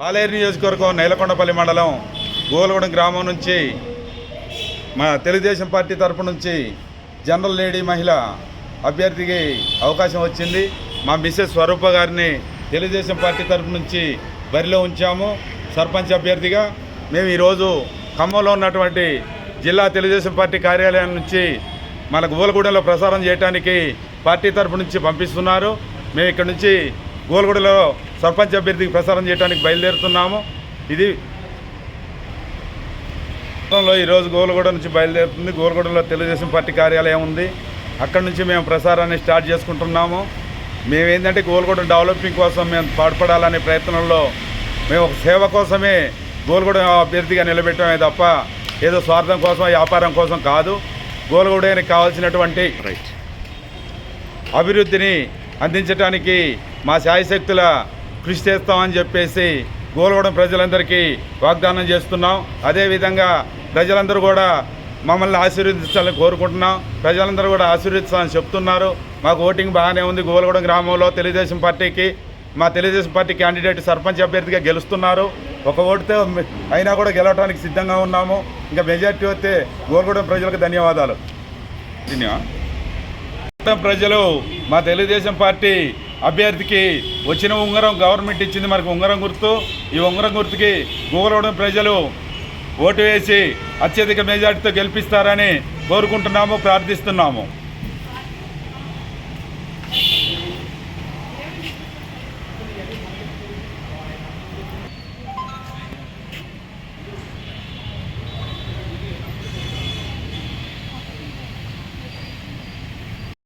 పాలేరు నియోజకవర్గం నేలకొండపల్లి మండలం గోలగూడెం గ్రామం నుంచి మా తెలుగుదేశం పార్టీ తరపు నుంచి జనరల్ లేడీ మహిళ అభ్యర్థికి అవకాశం వచ్చింది. మా మిస్సెస్ స్వరూప గారిని తెలుగుదేశం పార్టీ తరపు నుంచి బరిలో ఉంచాము. సర్పంచ్ అభ్యర్థిగా మేము ఈరోజు ఖమ్మంలో ఉన్నటువంటి జిల్లా తెలుగుదేశం పార్టీ కార్యాలయం నుంచి మన గోలగూడెంలో ప్రసారం చేయడానికి పార్టీ తరపు నుంచి పంపిస్తున్నారు. మేము ఇక్కడ నుంచి గోలగూడలో సర్పంచ్ అభ్యర్థికి ప్రసారం చేయడానికి బయలుదేరుతున్నాము. ఇది లో ఈరోజు గోలగూడ నుంచి బయలుదేరుతుంది. గోలగూడలో తెలుగుదేశం పార్టీ కార్యాలయం ఉంది. అక్కడ నుంచి మేము ప్రసారాన్ని స్టార్ట్ చేసుకుంటున్నాము. మేము ఏంటంటే గోల్గూడ డెవలపింగ్ కోసం మేము పాటుపడాలనే ప్రయత్నంలో మేము ఒక సేవ కోసమే గోల్గూడ అభ్యర్థిగా నిలబెట్టమే తప్ప ఏదో స్వార్థం కోసం వ్యాపారం కోసం కాదు. గోల్గూడానికి కావాల్సినటువంటి అభివృద్ధిని అందించడానికి మా శాయశక్తుల కృషి చేస్తామని చెప్పేసి గోలగూడెం ప్రజలందరికీ వాగ్దానం చేస్తున్నాం. అదేవిధంగా ప్రజలందరూ కూడా మమ్మల్ని ఆశీర్వదించాలని కోరుకుంటున్నాం. ప్రజలందరూ కూడా ఆశీర్వదిస్తామని చెప్తున్నారు. మాకు ఓటింగ్ బాగానే ఉంది. గోలగూడెం గ్రామంలో తెలుగుదేశం పార్టీకి మా తెలుగుదేశం పార్టీ క్యాండిడేట్ సర్పంచ్ అభ్యర్థిగా గెలుస్తున్నారు. ఒక ఓటుతో అయినా కూడా గెలవడానికి సిద్ధంగా ఉన్నాము. ఇంకా మెజార్టీ వస్తే గోలగూడెం ప్రజలకు ధన్యవాదాలు. ప్రజలు మా తెలుగుదేశం పార్టీ అభ్యర్థికి వచ్చిన ఉంగరం గవర్నమెంట్ ఇచ్చింది మనకు ఉంగరం గుర్తు. ఈ ఉంగరం గుర్తుకి గుగలవడం ప్రజలు ఓటు వేసి అత్యధిక మెజార్టీతో గెలిపిస్తారని కోరుకుంటున్నాము ప్రార్థిస్తున్నాము.